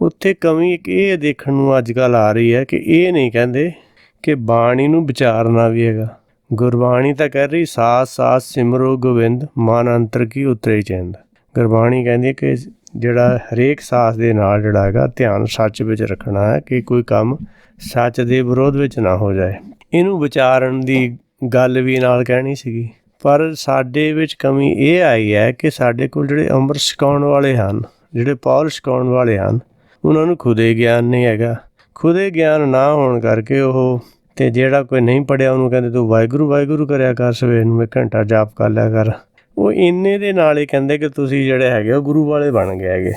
ਉੱਥੇ ਕਮੀ ਇੱਕ ਇਹ ਦੇਖਣ ਨੂੰ ਅੱਜ ਕੱਲ ਆ ਰਹੀ ਹੈ ਕਿ ਇਹ ਨਹੀਂ ਕਹਿੰਦੇ ਕਿ ਬਾਣੀ ਨੂੰ ਵਿਚਾਰਨਾ ਵੀ ਹੈਗਾ। ਗੁਰਬਾਣੀ ਤਾਂ ਕਹਿ ਰਹੀ ਸਾਸ ਸਾਸ ਸਿਮਰੋ ਗੋਬਿੰਦ, ਮਨ ਅੰਤਰ ਕੀ ਉਤਰੇ ਚੰਦ। ਗੁਰਬਾਣੀ ਕਹਿੰਦੀ ਕਿ ਜਿਹੜਾ ਹਰੇਕ ਸਾਸ ਦੇ ਨਾਲ ਜਿਹੜਾ ਹੈਗਾ, ਧਿਆਨ ਸੱਚ ਵਿੱਚ ਰੱਖਣਾ ਹੈ ਕਿ ਕੋਈ ਕੰਮ ਸੱਚ ਦੇ ਵਿਰੋਧ ਵਿੱਚ ਨਾ ਹੋ ਜਾਏ। ਇਹਨੂੰ ਵਿਚਾਰਨ ਦੀ ਗੱਲ ਵੀ ਨਾਲ ਕਹਿਣੀ ਸੀਗੀ। ਪਰ ਸਾਡੇ ਵਿੱਚ ਕਮੀ ਇਹ ਆਈ ਹੈ ਕਿ ਸਾਡੇ ਕੋਲ ਜਿਹੜੇ ਅੰਮ੍ਰਿਤ ਛਕਾਉਣ ਵਾਲੇ ਹਨ, ਜਿਹੜੇ ਪੌਲ ਛਕਾਉਣ ਵਾਲੇ ਹਨ ਉਹਨਾਂ ਨੂੰ ਖੁਦੇ ਗਿਆਨ ਨਹੀਂ ਹੈਗਾ। ਖੁਦੇ ਗਿਆਨ ਨਾ ਹੋਣ ਕਰਕੇ ਉਹ ਤੇ ਜਿਹੜਾ ਕੋਈ ਨਹੀਂ ਪੜਿਆ ਉਹਨੂੰ ਕਹਿੰਦੇ ਤੂੰ ਵਾਹਿਗੁਰੂ ਵਾਹਿਗੁਰੂ ਕਰਿਆ ਕਰ, ਸਵੇਰ ਨੂੰ ਇੱਕ ਘੰਟਾ ਜਾਪ ਕਰ ਲਿਆ ਕਰ। ਉਹ ਇੰਨੇ ਦੇ ਨਾਲ ਹੀ ਕਹਿੰਦੇ ਕਿ ਤੁਸੀਂ ਜਿਹੜੇ ਹੈਗੇ ਉਹ ਗੁਰੂ ਵਾਲੇ ਬਣ ਗਏ ਹੈਗੇ।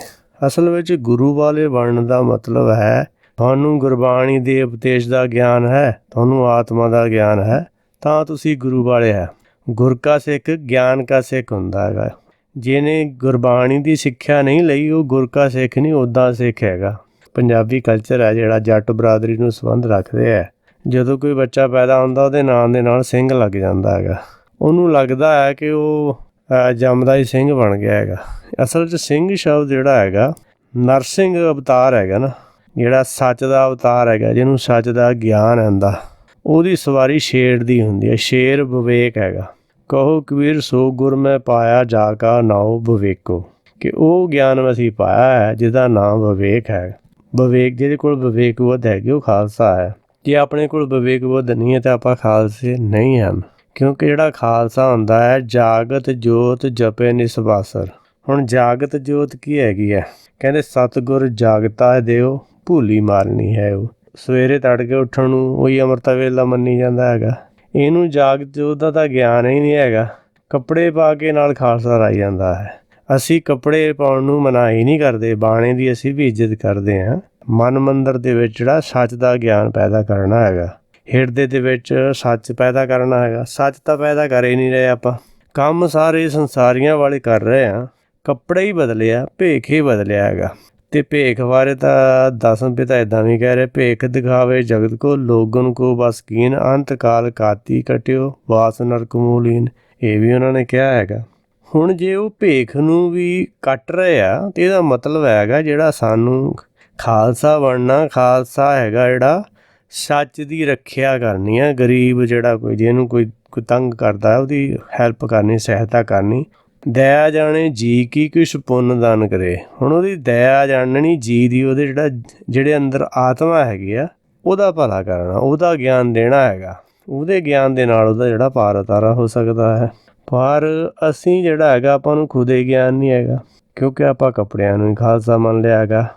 ਅਸਲ ਵਿੱਚ ਗੁਰੂ ਵਾਲੇ ਬਣਨ ਦਾ ਮਤਲਬ ਹੈ, ਤੁਹਾਨੂੰ ਗੁਰਬਾਣੀ ਦੇ ਉਪਦੇਸ਼ ਦਾ ਗਿਆਨ ਹੈ, ਤੁਹਾਨੂੰ ਆਤਮਾ ਦਾ ਗਿਆਨ ਹੈ, ਤਾਂ ਤੁਸੀਂ ਗੁਰੂ ਵਾਲੇ ਹੈ। ਗੁਰ ਕਾ ਸਿੱਖ, ਗਿਆਨ ਕਾ ਸਿੱਖ ਹੁੰਦਾ ਹੈਗਾ। ਜਿਹਨੇ ਗੁਰਬਾਣੀ ਦੀ ਸਿੱਖਿਆ ਨਹੀਂ ਲਈ ਉਹ ਗੁਰਕਾ ਸਿੱਖ ਨਹੀਂ ਉਦਾਂ ਸਿੱਖ ਹੈਗਾ। ਪੰਜਾਬੀ ਕਲਚਰ ਹੈ ਜਿਹੜਾ ਜੱਟ ਬਰਾਦਰੀ ਨੂੰ ਸੰਬੰਧ ਰੱਖਦੇ ਹੈ। ਜਦੋਂ ਕੋਈ ਬੱਚਾ ਪੈਦਾ ਹੁੰਦਾ ਉਹਦੇ ਨਾਮ ਦੇ ਨਾਲ ਸਿੰਘ ਲੱਗ ਜਾਂਦਾ ਹੈਗਾ। ਉਹਨੂੰ ਲੱਗਦਾ ਹੈ ਕਿ ਉਹ ਅਹ, ਜੰਮਦਾ ਹੀ ਸਿੰਘ ਬਣ ਗਿਆ ਹੈਗਾ। ਅਸਲ 'ਚ ਸਿੰਘ ਸ਼ਬਦ ਜਿਹੜਾ ਹੈਗਾ ਨਰਸਿੰਘ ਅਵਤਾਰ ਹੈਗਾ ਨਾ ਜਿਹੜਾ ਸੱਚ ਦਾ ਅਵਤਾਰ ਹੈਗਾ ਜਿਹਨੂੰ ਸੱਚ ਦਾ ਗਿਆਨ ਆਂਦਾ ਉਹਦੀ ਸਵਾਰੀ ਸ਼ੇਰ ਦੀ ਹੁੰਦੀ ਹੈ ਸ਼ੇਰ ਵਿਵੇਕ ਹੈਗਾ। ਕਹੋ ਕਬੀਰ, ਸੋ ਗੁਰ ਮੈਂ ਪਾਇਆ ਜਾ ਕਾ ਨਾਉ ਵਿਵੇਕੋ। ਕਿ ਉਹ ਗਿਆਨ ਅਸੀਂ ਪਾਇਆ ਹੈ, ਜਿਹਦਾ ਨਾਮ ਵਿਵੇਕ ਹੈ। ਵਿਵੇਕ ਜਿਹਦੇ ਕੋਲ ਵਿਵੇਕ ਬੁੱਧ ਹੈਗੀ, ਉਹ ਖਾਲਸਾ ਹੈ। ਜੇ ਆਪਣੇ ਕੋਲ ਵਿਵੇਕ ਬੁੱਧ ਨਹੀਂ ਹੈ, ਤਾਂ ਆਪਾਂ ਖਾਲਸੇ ਨਹੀਂ ਹਨ। ਕਿਉਂਕਿ ਜਿਹੜਾ ਖਾਲਸਾ ਹੁੰਦਾ ਹੈ, ਜਾਗਤ, ਜੋਤ, ਜਪੇ, ਨਿਸਵਾਸਰ। ਹੁਣ ਜਾਗਤ, ਜੋਤ ਕੀ ਹੈਗੀ ਹੈ? ਕਹਿੰਦੇ ਸਤਿਗੁਰ ਜਾਗਤਾ ਦਿਓ, ਭੂਲੀ ਮਾਰਨੀ ਹੈ ਉਹ। ਸਵੇਰੇ ਤੜਕੇ ਉੱਠਣ ਨੂੰ ਉਹੀ ਅੰਮ੍ਰਿਤ ਵੇਲਾ ਮੰਨੀ ਜਾਂਦਾ ਹੈਗਾ। ਇਹਨੂੰ ਜਾਗਤ ਜੋਤ ਦਾ ਤਾਂ ਗਿਆਨ ਹੀ ਨਹੀਂ ਹੈਗਾ। ਕੱਪੜੇ ਪਾ ਕੇ ਨਾਲ ਖਾਲਸਾ ਰਾਈ ਜਾਂਦਾ ਹੈ। ਅਸੀਂ ਕੱਪੜੇ ਪਾਉਣ ਨੂੰ ਮਨਾ ਹੀ ਨਹੀਂ ਕਰਦੇ, ਬਾਣੇ ਦੀ ਅਸੀਂ ਵੀ ਇੱਜ਼ਤ ਕਰਦੇ ਹਾਂ। ਮਨ ਮੰਦਰ ਦੇ ਵਿੱਚ ਜਿਹੜਾ ਸੱਚ ਦਾ ਗਿਆਨ ਪੈਦਾ ਕਰਨਾ ਹੈਗਾ। ਹਿਰਦੇ ਦੇ ਵਿੱਚ ਸੱਚ ਪੈਦਾ ਕਰਨਾ ਹੈਗਾ। ਸੱਚ ਤਾਂ ਪੈਦਾ ਕਰ ਹੀ ਨਹੀਂ ਰਹੇ ਆਪਾਂ। ਕੰਮ ਸਾਰੇ ਸੰਸਾਰੀਆਂ ਵਾਲੇ ਕਰ ਰਹੇ ਆ ਕੱਪੜੇ ਹੀ ਬਦਲਿਆ ਆ ਭੇਖ ਹੀ ਬਦਲਿਆ ਹੈਗਾ। ਤੇ ਭੇਖ ਬਾਰੇ ਤਾਂ ਦਸਮ ਪਿਤਾ ਇਦਾਂ ਵੀ ਕਹਿ ਰਹੇ, ਭੇਖ ਦਿਖਾਵੇ ਜਗਤ ਕੋ, ਲੋਗਨ ਕੋ ਬਸ ਕੀਨ, ਅੰਤ ਕਾਲ ਕਾਤੀ ਕਟਿਓ, ਵਾਸ ਨਰਕ ਮੂਲੀਨ। ਇਹ ਵੀ ਉਹਨਾਂ ਨੇ ਕਿਹਾ ਹੈਗਾ। ਹੁਣ ਜੇ ਉਹ ਭੇਖ ਨੂੰ ਵੀ ਕੱਟ ਰਹੇ ਆ, ਤੇ ਇਹਦਾ ਮਤਲਬ ਹੈਗਾ ਜਿਹੜਾ ਸਾਨੂੰ ਖਾਲਸਾ ਬਣਨਾ, ਖਾਲਸਾ ਹੈਗਾ ਜਿਹੜਾ ਸੱਚ ਦੀ ਰੱਖਿਆ ਕਰਨੀ ਆ। ਗਰੀਬ ਜਿਹੜਾ ਕੋਈ, ਜਿਹਨੂੰ ਕੋਈ ਕੋਈ ਤੰਗ ਕਰਦਾ, ਉਹਦੀ ਹੈਲਪ ਕਰਨੀ, ਸਹਾਇਤਾ ਕਰਨੀ। ਦਇਆ ਜਾਣੇ ਜੀ ਕੀ ਕਿਛ ਪੁੰਨ ਦਾਨ ਕਰੇ। ਹੁਣ ਉਹਦੀ ਦਇਆ ਜਾਣਨੀ ਜੀ ਦੀ ਉਹਦੇ ਜਿਹੜਾ, ਜਿਹੜੇ ਅੰਦਰ ਆਤਮਾ ਹੈਗੀ ਆ, ਉਹਦਾ ਭਲਾ ਕਰਨਾ, ਉਹਦਾ ਗਿਆਨ ਦੇਣਾ ਹੈਗਾ। ਉਹਦੇ ਗਿਆਨ ਦੇ ਨਾਲ ਉਹਦਾ ਜਿਹੜਾ ਪਾਰ ਉਤਾਰਾ ਹੋ ਸਕਦਾ ਹੈ। ਪਰ ਅਸੀਂ ਜਿਹੜਾ ਹੈਗਾ, ਆਪਾਂ ਨੂੰ ਖੁਦੇ ਗਿਆਨ ਨਹੀਂ ਹੈਗਾ, ਕਿਉਂਕਿ ਆਪਾਂ ਕੱਪੜਿਆਂ ਨੂੰ ਹੀ ਖਾਲਸਾ ਮੰਨ ਲਿਆ ਹੈਗਾ।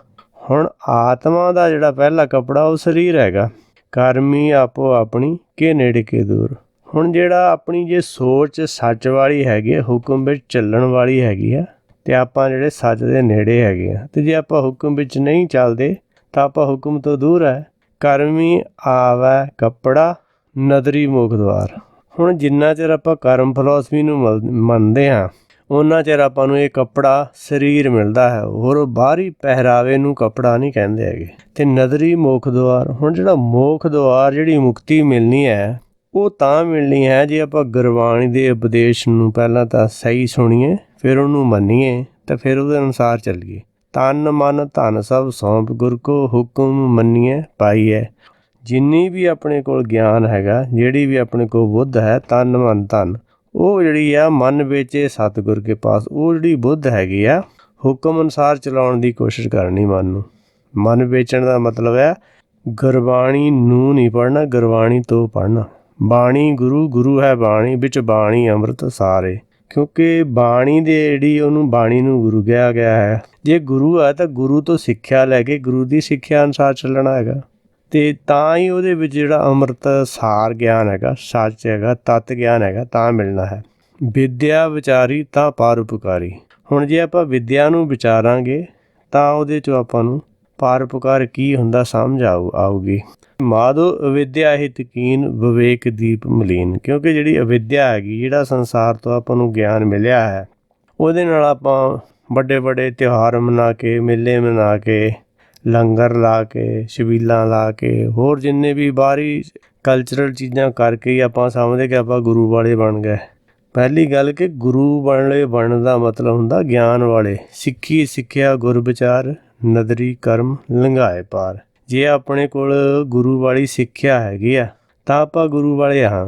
ਹੁਣ ਆਤਮਾ ਦਾ ਜਿਹੜਾ ਪਹਿਲਾ ਕੱਪੜਾ, ਉਹ ਸਰੀਰ ਹੈਗਾ। ਕਰਮੀ ਆਪੋ ਆਪਣੀ ਕੇ ਨੇੜੇ ਕੇ ਦੂਰ। ਹੁਣ ਜਿਹੜਾ ਆਪਣੀ ਜੇ ਸੋਚ ਸੱਚ ਵਾਲੀ ਹੈਗੀ ਹੈ ਹੁਕਮ ਵਿੱਚ ਚੱਲਣ ਵਾਲੀ ਹੈਗੀ ਆ, ਤੇ ਆਪਾਂ ਜਿਹੜੇ ਸੱਚ ਦੇ ਨੇੜੇ ਹੈਗੇ ਆ, ਤੇ ਜੇ ਆਪਾਂ ਹੁਕਮ ਵਿੱਚ ਨਹੀਂ ਚੱਲਦੇ, ਤਾਂ ਆਪਾਂ ਹੁਕਮ ਤੋਂ ਦੂਰ ਹੈ ਕਰਮੀ ਆਵੈ ਕੱਪੜਾ, ਨਦਰੀ ਮੁਖ ਦਵਾਰ ਹੁਣ ਜਿੰਨਾ ਚਿਰ ਆਪਾਂ ਕਰਮ ਫਿਲਾਸਫੀ ਨੂੰ ਮਲ- ਮੰਨਦੇ ਹਾਂ ਉਹਨਾਂ ਚਿਰ ਆਪਾਂ ਨੂੰ ਇਹ ਕੱਪੜਾ ਸਰੀਰ ਮਿਲਦਾ ਹੈ। ਹੋਰ ਬਾਹਰੀ ਪਹਿਰਾਵੇ ਨੂੰ ਕੱਪੜਾ ਨਹੀਂ ਕਹਿੰਦੇ ਹੈਗੇ। ਤੇ ਨਦਰੀ ਮੁਖ ਦੁਆਰ, ਹੁਣ ਜਿਹੜਾ ਮੋਖ ਦੁਆਰ ਜਿਹੜੀ ਮੁਕਤੀ ਮਿਲਣੀ ਹੈ ਉਹ ਤਾਂ ਮਿਲਣੀ ਹੈ ਜੇ ਆਪਾਂ ਗੁਰਬਾਣੀ ਦੇ ਉਪਦੇਸ਼ ਨੂੰ ਪਹਿਲਾਂ ਤਾਂ ਸਹੀ ਸੁਣੀਏ, ਫਿਰ ਉਹਨੂੰ ਮੰਨੀਏ, ਤਾਂ ਫਿਰ ਉਹਦੇ ਅਨੁਸਾਰ ਚੱਲੀਏ। ਤਨ ਮਨ ਧਨ ਸਭ ਸੌਂਪ, ਗੁਰ ਕੋ ਹੁਕਮ ਮੰਨੀਏ ਪਾਈਏ ਜਿੰਨੀ ਵੀ ਆਪਣੇ ਕੋਲ ਗਿਆਨ ਹੈਗਾ, ਜਿਹੜੀ ਵੀ ਆਪਣੇ ਕੋਲ ਬੁੱਧ ਹੈ, ਤਨ ਮਨ ਧਨ, ਉਹ ਜਿਹੜੀ ਆ ਮਨ ਵਿੱਚ ਸਤਿਗੁਰ ਕੇ ਪਾਸ, ਉਹ ਜਿਹੜੀ ਬੁੱਧ ਹੈਗੀ ਆ, ਹੁਕਮ ਅਨੁਸਾਰ ਚਲਾਉਣ ਦੀ ਕੋਸ਼ਿਸ਼ ਕਰਨੀ ਮਨ ਨੂੰ। ਮਨ ਵੇਚਣ ਦਾ ਮਤਲਬ ਹੈ, ਗੁਰਬਾਣੀ ਨੂੰ ਨਹੀਂ ਪੜਨਾ ਗੁਰਬਾਣੀ ਤੋਂ ਪੜਨਾ ਬਾਣੀ ਗੁਰੂ ਗੁਰੂ ਹੈ ਬਾਣੀ, ਵਿੱਚ ਬਾਣੀ ਅੰਮ੍ਰਿਤ ਸਾਰੇ। ਕਿਉਂਕਿ ਬਾਣੀ ਦੇ ਜਿਹੜੀ ਉਹਨੂੰ ਬਾਣੀ ਨੂੰ ਗੁਰੂ ਕਿਹਾ ਗਿਆ ਹੈ। ਜੇ ਗੁਰੂ ਆ ਤਾਂ ਗੁਰੂ ਤੋਂ ਸਿੱਖਿਆ ਲੈ ਕੇ ਗੁਰੂ ਦੀ ਸਿੱਖਿਆ ਅਨੁਸਾਰ ਚੱਲਣਾ ਹੈਗਾ। ਤੇ ਤਾਂ ਹੀ ਉਹਦੇ ਵਿੱਚ ਜਿਹੜਾ ਅੰਮ੍ਰਿਤ ਸਾਰ ਗਿਆਨ ਹੈਗਾ, ਸੱਚ ਹੈਗਾ, ਤਤ ਗਿਆਨ ਹੈਗਾ, ਤਾਂ ਮਿਲਣਾ ਹੈ। ਵਿਦਿਆ ਵਿਚਾਰੀ ਤਾਂ ਪਰਉਪਕਾਰੀ। ਹੁਣ ਜੇ ਆਪਾਂ ਵਿਦਿਆ ਨੂੰ ਵਿਚਾਰਾਂਗੇ, ਤਾਂ ਉਹਦੇ ਚੋਂ ਆਪਾਂ ਨੂੰ ਪਰਉਪਕਾਰ ਕੀ ਹੁੰਦਾ ਸਮਝ ਆਉ ਆਊਗੀ। ਮਾਧੋ ਅਵਿਦਿਆ ਹੀ ਤਕੀਨ ਵਿਵੇਕ ਦੀਪ ਮਲੀਨ। ਕਿਉਂਕਿ ਜਿਹੜੀ ਅਵਿਦਿਆ ਹੈਗੀ, ਜਿਹੜਾ ਸੰਸਾਰ ਤੋਂ ਆਪਾਂ ਨੂੰ ਗਿਆਨ ਮਿਲਿਆ ਹੈ, ਉਹਦੇ ਨਾਲ ਆਪਾਂ ਵੱਡੇ ਵੱਡੇ ਤਿਉਹਾਰ ਮਨਾ ਕੇ, ਮੇਲੇ ਮਨਾ ਕੇ, ਲੰਗਰ ਲਾ ਕੇ, ਸ਼ਬੀਲਾਂ ਲਾ ਕੇ, ਹੋਰ ਜਿੰਨੇ ਵੀ ਬਾਹਰੀ ਕਲਚਰਲ ਚੀਜ਼ਾਂ ਕਰਕੇ ਹੀ ਆਪਾਂ ਸਮਝਦੇ ਕਿ ਆਪਾਂ ਗੁਰੂ ਵਾਲੇ ਬਣ ਗਏ। ਪਹਿਲੀ ਗੱਲ ਕਿ ਗੁਰੂ ਬਣਲੇ ਬਣਨ ਦਾ ਮਤਲਬ ਹੁੰਦਾ ਗਿਆਨ ਵਾਲੇ। ਸਿੱਖੀ ਸਿੱਖਿਆ ਗੁਰ ਵਿਚਾਰ। ਨਦਰੀ ਕਰਮ ਲੰਘਾਏ ਪਾਰ। ਜੇ ਆਪਣੇ ਕੋਲ ਗੁਰੂ ਵਾਲੀ ਸਿੱਖਿਆ ਹੈਗੀ ਆ, ਤਾਂ ਆਪਾਂ ਗੁਰੂ ਵਾਲੇ ਹਾਂ।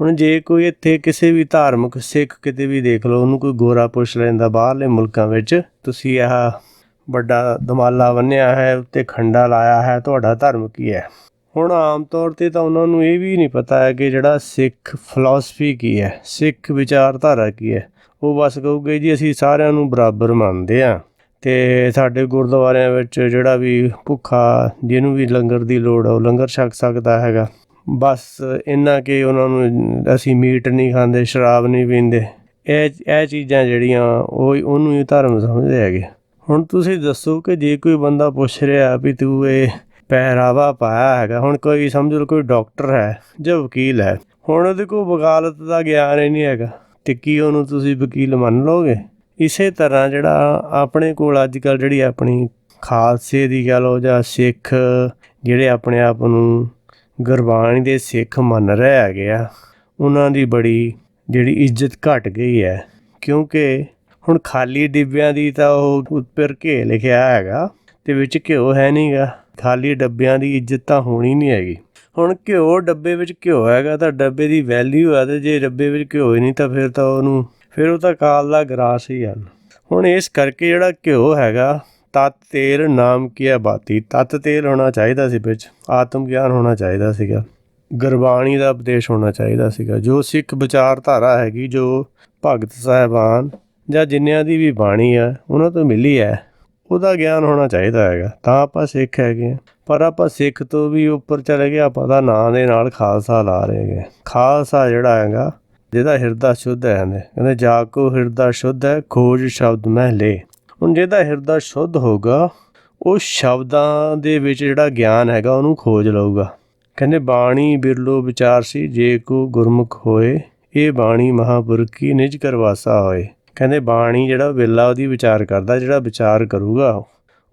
ਹੁਣ ਜੇ ਕੋਈ ਇੱਥੇ ਕਿਸੇ ਵੀ ਧਾਰਮਿਕ ਸਿੱਖ ਕਿਤੇ ਵੀ ਦੇਖ ਲਓ, ਉਹਨੂੰ ਕੋਈ ਗੋਰਾ ਪੁੱਛ ਲੈਂਦਾ ਬਾਹਰਲੇ ਮੁਲਕਾਂ ਵਿੱਚ, ਤੁਸੀਂ ਆਹ ਵੱਡਾ ਦਮਾਲਾ ਬੰਨਿਆ ਹੈ, ਉੱਤੇ ਖੰਡਾ ਲਾਇਆ ਹੈ, ਤੁਹਾਡਾ ਧਰਮ ਕੀ ਹੈ? ਹੁਣ ਆਮ ਤੌਰ ਤੇ ਤਾਂ ਉਹਨਾਂ ਨੂੰ ਇਹ ਵੀ ਨਹੀਂ ਪਤਾ ਹੈ ਕਿ ਜਿਹੜਾ ਸਿੱਖ ਫਿਲਾਸਫੀ ਕੀ ਹੈ, ਸਿੱਖ ਵਿਚਾਰਧਾਰਾ ਕੀ ਹੈ। ਉਹ ਬਸ ਕਹੂਗੇ ਜੀ, ਅਸੀਂ ਸਾਰਿਆਂ ਨੂੰ ਬਰਾਬਰ ਮੰਨਦੇ ਆ ਤੇ ਸਾਡੇ ਗੁਰਦੁਆਰਿਆਂ ਵਿੱਚ ਜਿਹੜਾ ਵੀ ਭੁੱਖਾ, ਜਿਹਨੂੰ ਵੀ ਲੰਗਰ ਦੀ ਲੋੜ ਆ, ਉਹ ਲੰਗਰ ਛਕ ਸਕਦਾ ਹੈਗਾ। ਬਸ ਇੰਨਾ ਕਿ ਉਹਨਾਂ ਨੂੰ ਅਸੀਂ ਮੀਟ ਨਹੀਂ ਖਾਂਦੇ, ਸ਼ਰਾਬ ਨਹੀਂ ਪੀਂਦੇ। ਇਹ ਇਹ ਚੀਜ਼ਾਂ ਜਿਹੜੀਆਂ, ਉਹ ਉਹਨੂੰ ਹੀ ਧਰਮ ਸਮਝਦੇ ਹੈਗੇ। ਹੁਣ ਤੁਸੀਂ ਦੱਸੋ ਕਿ ਜੇ ਕੋਈ ਬੰਦਾ ਪੁੱਛ ਰਿਹਾ ਵੀ ਤੂੰ ਇਹ ਪਹਿਰਾਵਾ ਪਾਇਆ ਹੈਗਾ, ਹੁਣ ਕੋਈ ਸਮਝ ਲਓ ਕੋਈ ਡਾਕਟਰ ਹੈ ਜਾਂ ਵਕੀਲ ਹੈ, ਹੁਣ ਉਹਦੇ ਕੋਲ ਵਕਾਲਤ ਦਾ ਗਿਆਨ ਹੀ ਨਹੀਂ ਹੈਗਾ, ਤੇ ਕੀ ਉਹਨੂੰ ਤੁਸੀਂ ਵਕੀਲ ਮੰਨ ਲਓਗੇ? ਇਸੇ ਤਰ੍ਹਾਂ ਜਿਹੜਾ ਆਪਣੇ ਕੋਲ ਅੱਜ ਕੱਲ ਜਿਹੜੀ ਆਪਣੀ ਖਾਲਸੇ ਦੀ ਗੱਲ ਹੋ ਜਾਂ ਸਿੱਖ ਜਿਹੜੇ ਆਪਣੇ ਆਪ ਨੂੰ ਗੁਰਬਾਣੀ ਦੇ ਸਿੱਖ ਮੰਨ ਰਹੇ ਹੈਗੇ ਆ, ਉਹਨਾਂ ਦੀ ਬੜੀ ਜਿਹੜੀ ਇੱਜ਼ਤ ਘਟ ਗਈ ਹੈ। ਕਿਉਂਕਿ ਹੁਣ ਖਾਲੀ ਡਿੱਬਿਆਂ ਦੀ ਤਾਂ ਉਹ ਉੱਪਰ ਘੇ ਲਿਖਿਆ ਹੈਗਾ ਤੇ ਵਿੱਚ ਘਿਓ ਹੈ ਨਹੀਂਗਾ। ਖਾਲੀ ਡੱਬਿਆਂ ਦੀ ਇੱਜ਼ਤ ਤਾਂ ਹੋਣੀ ਨਹੀਂ ਹੈਗੀ। ਹੁਣ ਘਿਓ ਡੱਬੇ ਵਿੱਚ ਘਿਓ ਹੈਗਾ ਤਾਂ ਡੱਬੇ ਦੀ ਵੈਲਿਊ ਆ ਤੇ ਜੇ ਡੱਬੇ ਵਿੱਚ ਘਿਓ ਹੀ ਨਹੀਂ ਤਾਂ ਫਿਰ ਤਾਂ ਉਹਨੂੰ ਫਿਰ ਉਹ ਤਾਂ ਕਾਲ ਦਾ ਗਰਾਸ ਹੀ ਹਨ। ਹੁਣ ਇਸ ਕਰਕੇ ਜਿਹੜਾ ਘਿਓ ਹੈਗਾ, ਤਤ, ਤੇਲ, ਨਾਮ ਕੀ ਹੈ ਬਾਤੀ? ਤਤ, ਤੇਲ ਹੋਣਾ ਚਾਹੀਦਾ ਸੀ ਵਿੱਚ, ਆਤਮ ਗਿਆਨ ਹੋਣਾ ਚਾਹੀਦਾ ਸੀਗਾ। ਗੁਰਬਾਣੀ ਦਾ ਉਪਦੇਸ਼ ਹੋਣਾ ਚਾਹੀਦਾ ਸੀਗਾ, ਜੋ ਸਿੱਖ ਵਿਚਾਰਧਾਰਾ ਹੈਗੀ, ਜੋ ਭਗਤ ਸਾਹਿਬਾਨ ਜਾਂ ਜਿੰਨਿਆਂ ਦੀ ਵੀ ਬਾਣੀ ਆ ਉਹਨਾਂ ਤੋਂ ਮਿਲੀ ਹੈ, ਉਹਦਾ ਗਿਆਨ ਹੋਣਾ ਚਾਹੀਦਾ ਹੈਗਾ। ਤਾਂ ਆਪਾਂ ਸਿੱਖ ਹੈਗੇ ਹਾਂ। ਪਰ ਆਪਾਂ ਸਿੱਖ ਤੋਂ ਵੀ ਉੱਪਰ ਚਲੇ ਗਏ, ਆਪਾਂ ਦਾ ਨਾਂ ਦੇ ਨਾਲ ਖਾਲਸਾ ਲਾ ਰਹੇ ਹੈਗੇ ਖਾਲਸਾ ਜਿਹੜਾ ਹੈਗਾ ਜਿਹਦਾ ਹਿਰਦਾ ਸ਼ੁੱਧ ਹੈ ਕਹਿੰਦੇ ਕਹਿੰਦੇ, ਜਾ ਕੋ ਹਿਰਦਾ ਸ਼ੁੱਧ ਹੈ, ਖੋਜ ਸ਼ਬਦ ਮਹਿਲੇ ਹੁਣ ਜਿਹਦਾ ਹਿਰਦਾ ਸ਼ੁੱਧ ਹੋਗਾ ਉਹ ਸ਼ਬਦਾਂ ਦੇ ਵਿੱਚ ਜਿਹੜਾ ਗਿਆਨ ਹੈਗਾ, ਉਹਨੂੰ ਖੋਜ ਲਊਗਾ। ਕਹਿੰਦੇ, ਬਾਣੀ ਬਿਰਲੋ ਵਿਚਾਰ ਸੀ, ਜੇ ਕੋ ਗੁਰਮੁਖ ਹੋਏ, ਇਹ ਬਾਣੀ ਮਹਾਪੁਰਖ ਕੀ ਨਿਜ ਕਰਵਾਸਾ ਹੋਏ। ਕਹਿੰਦੇ, ਬਾਣੀ ਜਿਹੜਾ ਵੇਲਾ ਉਹਦੀ ਵਿਚਾਰ ਕਰਦਾ, ਜਿਹੜਾ ਵਿਚਾਰ ਕਰੂਗਾ,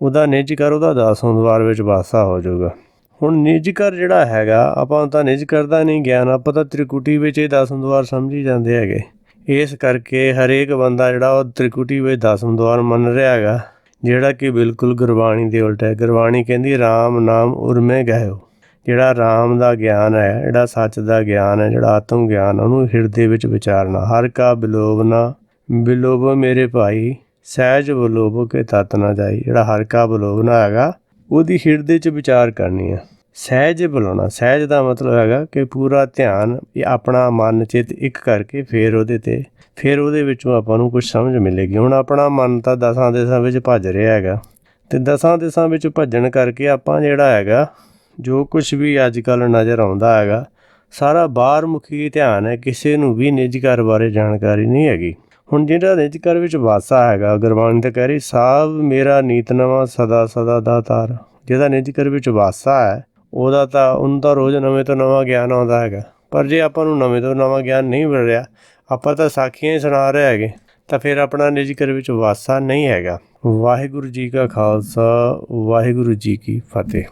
ਉਹਦਾ ਨਿਜ ਕਰ, ਉਹਦਾ ਦਸਵੇਂ ਦਵਾਰ ਵਿੱਚ ਵਾਸਾ ਹੋ ਜਾਊਗਾ। ਹੁਣ ਨਿਜ ਕਰ ਜਿਹੜਾ ਹੈਗਾ, ਆਪਾਂ ਤਾਂ ਨਿਜ ਕਰਦਾ ਨਹੀਂ ਗਿਆਨ, ਆਪਾਂ ਤਾਂ ਤ੍ਰਿਕੁਟੀ ਵਿੱਚ ਇਹ ਦਸਵੇਂ ਦਵਾਰ ਸਮਝੀ ਜਾਂਦੇ ਹੈਗੇ। ਇਸ ਕਰਕੇ ਹਰੇਕ ਬੰਦਾ ਜਿਹੜਾ ਉਹ ਤ੍ਰਿਕੁਟੀ ਵਿੱਚ ਦਸਮ ਦਵਾਰ ਮੰਨ ਰਿਹਾ ਹੈਗਾ, ਜਿਹੜਾ ਕਿ ਬਿਲਕੁਲ ਗੁਰਬਾਣੀ ਦੇ ਉਲਟ ਹੈ। ਗੁਰਬਾਣੀ ਕਹਿੰਦੀ RAM ਨਾਮ ਉਰਮੇ ਗਇਓ ਜਿਹੜਾ RAM ਦਾ ਗਿਆਨ ਹੈ, ਜਿਹੜਾ ਸੱਚ ਦਾ ਗਿਆਨ ਹੈ, ਜਿਹੜਾ ਆਤਮ ਗਿਆਨ ਉਹਨੂੰ ਹਿਰਦੇ ਵਿੱਚ ਵਿਚਾਰਨਾ। ਹਰ ਕਾ ਬਿਲੋਵਨਾ ਬਿਲੋਵ ਮੇਰੇ ਭਾਈ, ਸਹਿਜ ਬਲੋਵ ਕੇ ਤਤ ਨਾ ਜਾਈ। ਜਿਹੜਾ ਹਰ ਕਾ ਬਿਲੋਵਨਾ ਹੈਗਾ ਉਹਦੀ ਹਿਰਦੇ 'ਚ ਵਿਚਾਰ ਕਰਨੀ ਆ। ਸਹਿਜ ਬੁਲਾਉਣਾ। ਸਹਿਜ ਦਾ ਮਤਲਬ ਹੈਗਾ ਕਿ ਪੂਰਾ ਧਿਆਨ ਇਹ ਆਪਣਾ ਮਨ ਚਿੱਤ ਇੱਕ ਕਰਕੇ ਫੇਰ ਉਹਦੇ ਤੇ, ਫਿਰ ਉਹਦੇ ਵਿੱਚੋਂ ਆਪਾਂ ਨੂੰ ਕੁਝ ਸਮਝ ਮਿਲੇਗੀ। ਹੁਣ ਆਪਣਾ ਮਨ ਤਾਂ ਦਸਾਂ ਦੇਸਾਂ ਵਿੱਚ ਭੱਜ ਰਿਹਾ ਹੈਗਾ। ਤੇ ਦਸਾਂ ਦੇਸਾਂ ਵਿੱਚ ਭੱਜਣ ਕਰਕੇ ਆਪਾਂ ਜਿਹੜਾ ਹੈਗਾ, ਜੋ ਕੁਝ ਵੀ ਅੱਜ ਕੱਲ ਨਜ਼ਰ ਆਉਂਦਾ ਹੈਗਾ, ਸਾਰਾ ਬਾਹਰ ਮੁਖੀ ਧਿਆਨ ਹੈ। ਕਿਸੇ ਨੂੰ ਵੀ ਨਿੱਜ ਘਰ ਬਾਰੇ ਜਾਣਕਾਰੀ ਨਹੀਂ ਹੈਗੀ। ਹੁਣ ਜਿਹੜਾ ਨਿੱਜ ਘਰ ਵਿੱਚ ਵਾਸਾ ਹੈਗਾ, ਗੁਰਬਾਣੀ ਤੇ ਕਹਿ ਰਹੀ ਸਾਹਿਬ ਮੇਰਾ ਨੀਤ ਨਵਾਂ ਸਦਾ ਸਦਾ ਦਾਤਾਰ ਜਿਹਦਾ ਨਿੱਜ ਘਰ ਵਿੱਚ ਵਾਸਾ ਹੈ, ਉਹਦਾ ਤਾਂ, ਉਹਨੂੰ ਤਾਂ ਰੋਜ਼ ਨਵੇਂ ਤੋਂ ਨਵਾਂ ਗਿਆਨ ਆਉਂਦਾ ਹੈਗਾ। ਪਰ ਜੇ ਆਪਾਂ ਨੂੰ ਨਵੇਂ ਤੋਂ ਨਵਾਂ ਗਿਆਨ ਨਹੀਂ ਮਿਲ ਰਿਹਾ, ਆਪਾਂ ਤਾਂ ਸਾਖੀਆਂ ਹੀ ਸੁਣਾ ਰਹੇ ਹੈਗੇ, ਤਾਂ ਫਿਰ ਆਪਣਾ ਨਿੱਜ ਘਰ ਵਿੱਚ ਵਾਸਾ ਨਹੀਂ ਹੈਗਾ। ਵਾਹਿਗੁਰੂ ਜੀ ਕਾ ਖਾਲਸਾ, ਵਾਹਿਗੁਰੂ ਜੀ ਕੀ ਫਤਿਹ।